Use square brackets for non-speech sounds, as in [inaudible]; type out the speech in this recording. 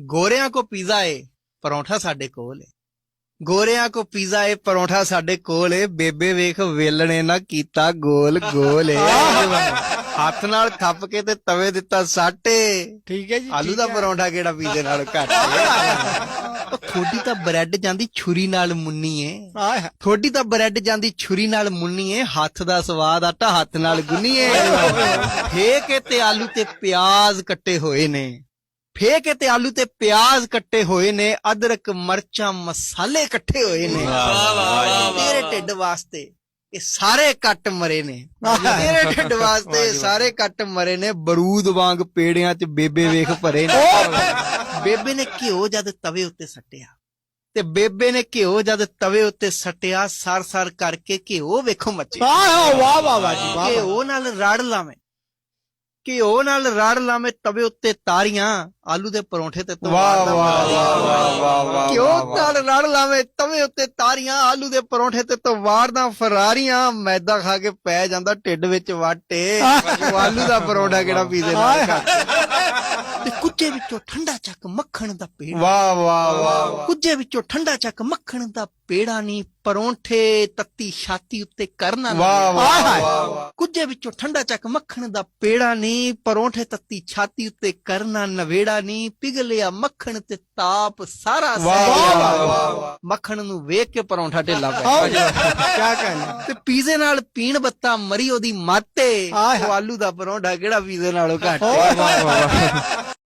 ਗੋਰਿਆਂ ਕੋ ਪੀਜ਼ਾ ਏ ਪਰੌਂਠਾ ਸਾਡੇ ਕੋਲ ਏ। ਗੋਰਿਆਂ ਕੋ ਪੀਜ਼ਾ ਏ ਪਰੌਂਠਾ ਸਾਡੇ ਕੋਲ ਏ। ਬੇਬੇ ਵੇਖ ਵੇਲਣੇ ਨਾ ਕੀਤਾ ਗੋਲ ਗੋਲ ਏ। ਹੱਥ ਨਾਲ ਥੱਪ ਕੇ ਤੇ ਤਵੇ ਦਿੱਤਾ ਸਾਟੇ ਠੀਕ ਹੈ ਜੀ ਆਲੂ ਦਾ ਪਰੌਂਠਾ ਕਿਹੜਾ ਪੀਜ਼ੇ ਨਾਲ ਘੱਟ ਏ? ਥੋੜੀ ਤਾਂ ਬ੍ਰੈਡ ਜਾਂਦੀ ਛੁਰੀ ਨਾਲ ਮੁੰਨੀ ਏ। ਥੋੜੀ ਤਾਂ ਬ੍ਰੈਡ ਜਾਂਦੀ ਛੁਰੀ ਨਾਲ ਮੁੰਨੀਏ ਹੱਥ ਦਾ ਸਵਾਦ ਆਟਾ ਹੱਥ ਨਾਲ ਗੁੰਨੀਏ ਫੇ ਕੇ ਤੇ ਆਲੂ ਤੇ ਪਿਆਜ਼ ਕੱਟੇ ਹੋਏ ਨੇ। ਫੇ ਕੇ ਤੇ ਆਲੂ ਤੇ ਪਿਆਜ਼ ਕੱਟੇ ਹੋਏ ਨੇ ਅਦਰਕ ਮਰਚਾਂ ਮਸਾਲੇ ਇਕੱਠੇ ਹੋਏ ਨੇ। ਤੇਰੇ ਢਿੱਡ ਵਾਸਤੇ ਇਹ ਸਾਰੇ ਕੱਟ ਮਰੇ ਨੇ। ਤੇਰੇ ਢਿੱਡ ਵਾਸਤੇ ਸਾਰੇ ਕੱਟ ਮਰੇ ਨੇ। ਬਰੂਦ ਵਾਂਗ ਪੇੜਿਆਂ 'ਚ ਬੇਬੇ ਵੇਖ ਭਰੇ ਨੇ। ਬੇਬੇ ਨੇ ਘਿਓ ਜਦ ਤਵੇ ਉੱਤੇ ਸੱਟਿਆ। ਤੇ ਬੇਬੇ ਨੇ ਘਿਓ ਜਦ ਤਵੇ ਉੱਤੇ ਸੱਟਿਆ ਸਰ ਸਰ ਕਰਕੇ ਘਿਓ ਵੇਖੋ ਮੱਚੇ। ਵਾਹ ਵਾਹ ਵਾਹ ਜੀ ਵਾਹ ਘਿਓ ਨਾਲ ਰੜ ਲਾਵੇਂ। ਘਿਓ ਨਾਲ ਰੜ ਲਾਵੇਂ ਤਵੇ ਉੱਤੇ ਤਾਰੀਆਂ ਆਲੂ ਦੇ ਪਰੌਂਠੇ ਤੇ ਵਾਹ ਵਾਹ ਵਾਹ ਵਾਹ ਵਾਹ ਘਿਓ ਨਾਲ ਰੜ ਲਾਵੇਂ ਤਵੇ ਉੱਤੇ ਤਾਰੀਆਂ ਆਲੂ ਦੇ ਪਰੌਂਠੇ ਤੇ ਤੋਂ ਵਾਰਦਾ ਫਰਾਰੀਆਂ ਮੈਦਾ ਖਾ ਕੇ ਪੈ ਜਾਂਦਾ ਢਿੱਡ ਵਿੱਚ ਵਾਟੇ। [laughs] ਆਲੂ ਦਾ ਪਰੌਂਠਾ ਕਿਹੜਾ ਪੀਜ਼ੇ ਨਾਲ ਤੇ ਕੁੱਜੇ ਵਿੱਚੋਂ ਠੰਡਾ ਚੱਕ ਮੱਖਣ ਦਾ ਪੇੜਾ। ਵਾਹ ਵਾਹ ਵਾਹ ਕੁੱਜੇ ਵਿੱਚੋਂ ਠੰਡਾ ਚੱਕ ਮੱਖਣ ਦਾ ਪੇੜਾ ਨਹੀਂ ਪਰੌਂਠੇ ਤੱਤੀ ਛਾਤੀ ਉੱਤੇ ਕਰਨਾ ਵਾਹ ਵਾਹ ਕੁੱਜੇ ਵਿੱਚੋਂ ਠੰਡਾ ਚੱਕ ਮੱਖਣ ਦਾ ਪੇੜਾ ਨਹੀਂ ਪਰੌਂਠੇ ਤੱਤੀ ਛਾਤੀ ਉੱਤੇ ਕਰਨਾ ਨਵੇੜਾ ਨਹੀਂ ਪਿਘਲਿਆ ਮੱਖਣ ਤੇ ਤਾਪ ਸਾਰਾ ਵਾਹ ਸਹਿ ਮੱਖਣ ਨੂੰ ਵੇਖ ਕੇ ਪਰੌਂਠਾ ਢਿੱਲਾ ਪੈ ਗਿਆ ਕੀ ਕਹਿਣਾ। ਤੇ ਪੀਜ਼ੇ ਨਾਲ ਪੀਣ ਬੱਤਾ ਮਰੀ ਉਹਦੀ ਮਾਤੇ। ਉਹ ਆਲੂ ਦਾ ਪਰੌਂਠਾ ਕਿਹੜਾ ਪੀਜ਼ੇ ਨਾਲੋਂ ਘੱਟ ਵਾਹ ਵਾਹ ਵਾਹ